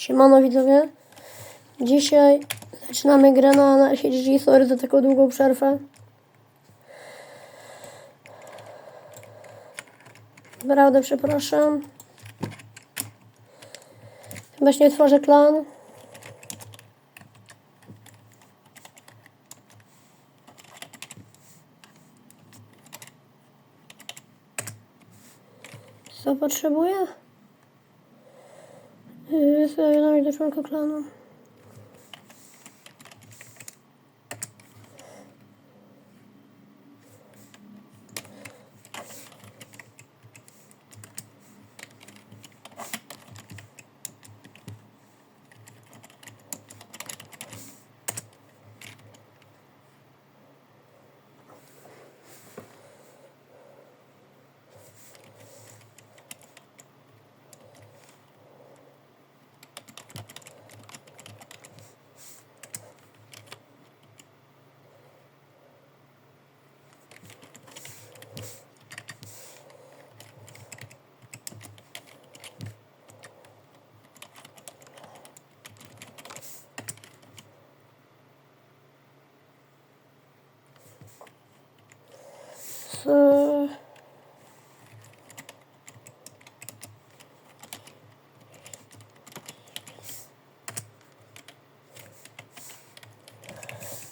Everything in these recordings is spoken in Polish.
Siemano widzowie. Dzisiaj zaczynamy grę na Narchidzi. Sorry za taką długą przerwę. Naprawdę przepraszam. Właśnie tworzę klan. Co potrzebuję? Evet, ben de çok kıklandım.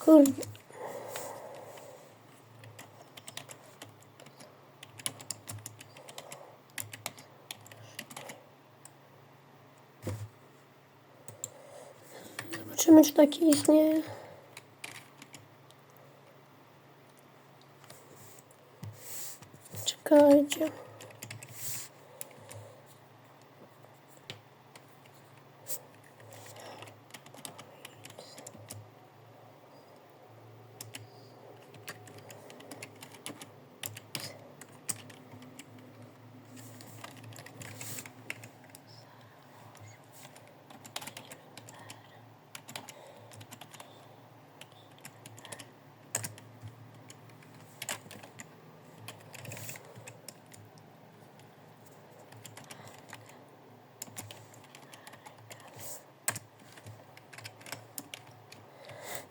Kurde. Zobaczymy, czy taki istnieje. Czekajcie.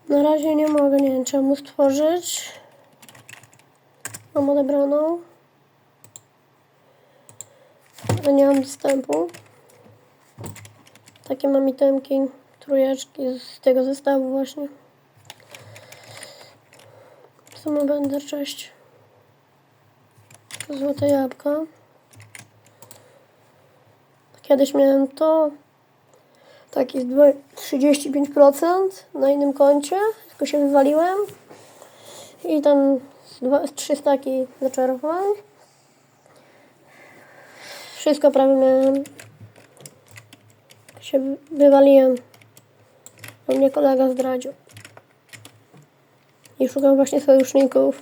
Na razie nie mogę, nie wiem czemu stworzyć. Mam odebraną. Nie mam dostępu. Takie mam itemki, trójeczki z tego zestawu właśnie. Samo będę, cześć. Złote jabłka. Kiedyś miałem to. Z dwa- 35% na innym koncie, tylko się wywaliłem. I tam dwa, trzy staki zaczarowałem. Wszystko prawie miałem. Się wy- wywaliłem. Bo mnie kolega zdradził. I szukam właśnie sojuszników.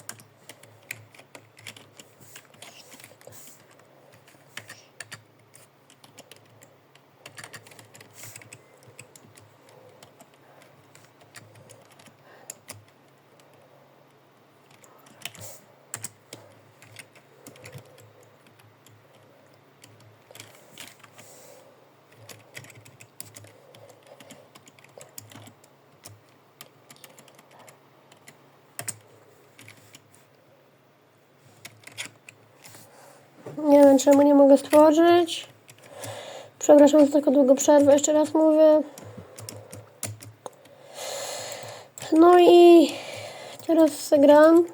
Nie wiem czemu nie mogę stworzyć. Przepraszam za taką długą przerwę, jeszcze raz mówię. No i teraz zagram.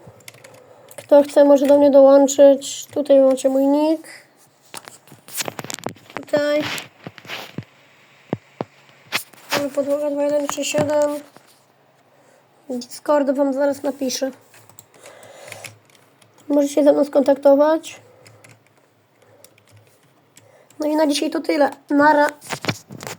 Kto chce może do mnie dołączyć. Tutaj macie mój nick. Tutaj. Podłoga 2137. Discord wam zaraz napiszę. Możecie ze mną skontaktować. No i na dzisiaj to tyle. Nara.